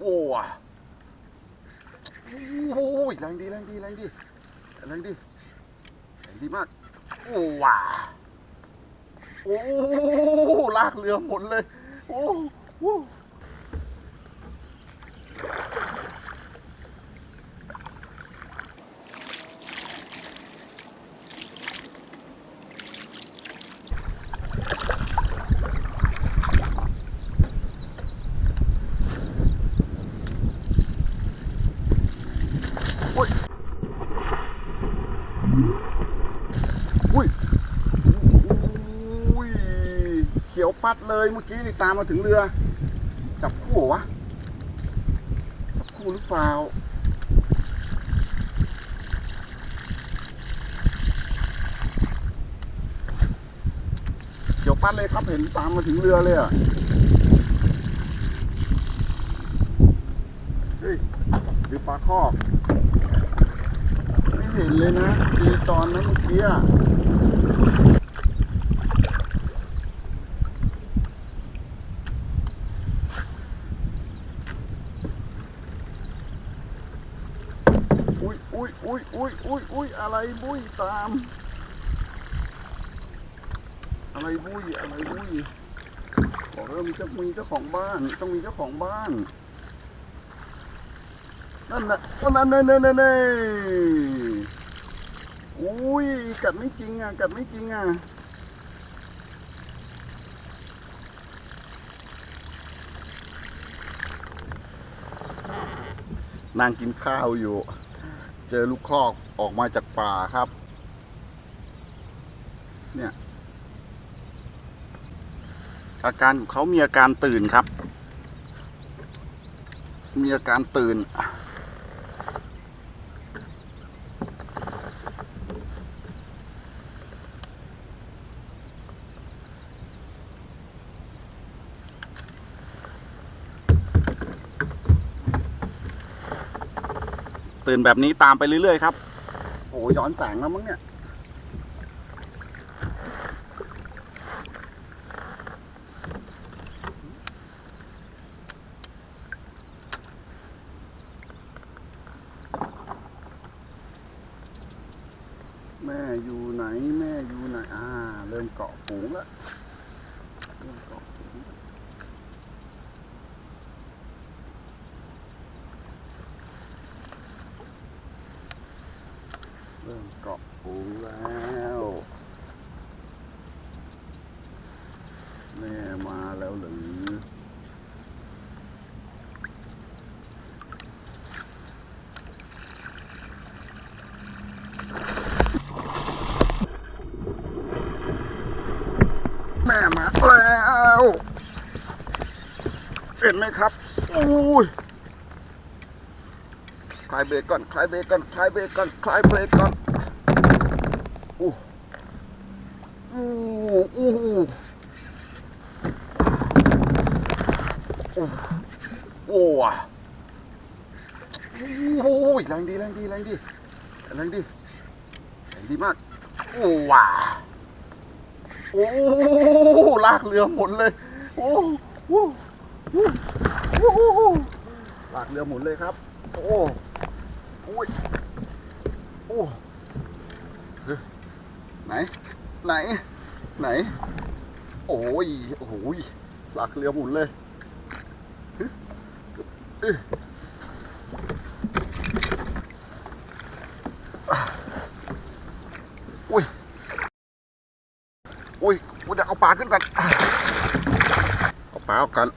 โอ้ว่ะโอ้ยแรงดีแรงดีแรงดีแรงดีแรงดีมาก โอ้ว้าโอ้ลากเรือหมดเลย โอ้โห อุ้ยอุ้ยเขียวปัดเลยเมื่อกี้นี่ตามมาถึงเรือ จับคู่วะจับคู่หรือเปล่าเขียวปัดเลยครับเห็นตามมาถึงเรือเลยอะเฮ้ยหรือปลาคอก นเลยนะทีตอนนั้นเมื่อกี้อะอุ้ยอุ้ยอุ้ยอุ้ยอุ้ยอุ้ยอะไรบุ้ยตาม อะไรบุ้ยอะไรบุ้ยบอกแล้วมีเจ้ามีเจ้าของบ้าน ต้องมีเจ้าของบ้าน นั่นนะนั่นนั่นนั่นนั่นนั่นอุ้ยกัดไม่จริงอะ กัดไม่จริงอะนั่งกินข้าวอยู่ เจอลูกคอกออกมาจากป่าครับ เนี่ย อาการของเขามีอาการตื่นครับ มีอาการตื่น ตื่นแบบนี้ตามไปเรื่อยๆครับ โอ้ย้อนแสงแล้วมั้งเนี่ยแม่อยู่ไหนแม่อยู่ไหนอ่า เริ่มเกาะฝูงแล้วเริ่มเกาะฝูงแล้ว เริ่มเกาะฝูงแล้วแม่มาแล้วหรือแม่มาแล้วเห็นไหมครับอุ้ยคลายเบรกก่อนคลายเบรกก่อนคลายเบรกก่อนคลายเบรกก่อน อู้อู้อู้อู้โอ้ว่ะโอ้ยแรงดีแรงดีแรงดีแรงดีแรงดีมากโอ้ว่ะโอ้ลากเรือหมุนเลยโอ้โหโอ้โหลากเรือหมุนเลยครับ โอ้โอ้ยโอ้เฮ้ ไหน ไหน ไหน โอ้ย โอ้โหลากเรือหมุนเลยเฮ้ยเอ้ยอุ้ย อุ้ยกูเดี๋ยวเอาปลาขึ้นก่อนเอาปลาออกก่อน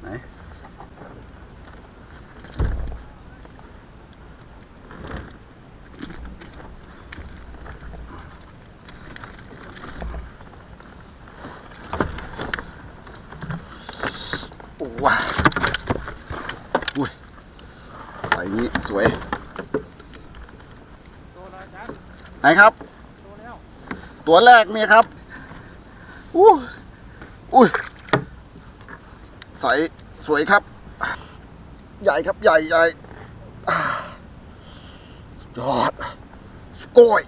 ไหน โอ้ว้าอุ้ยใส่นี้สวยไหนครับ ตัวแรกนี่ครับอู้อุ้ยใสสวยครับ ใหญ่ครับใหญ่ใหญ่ยอดสโกอย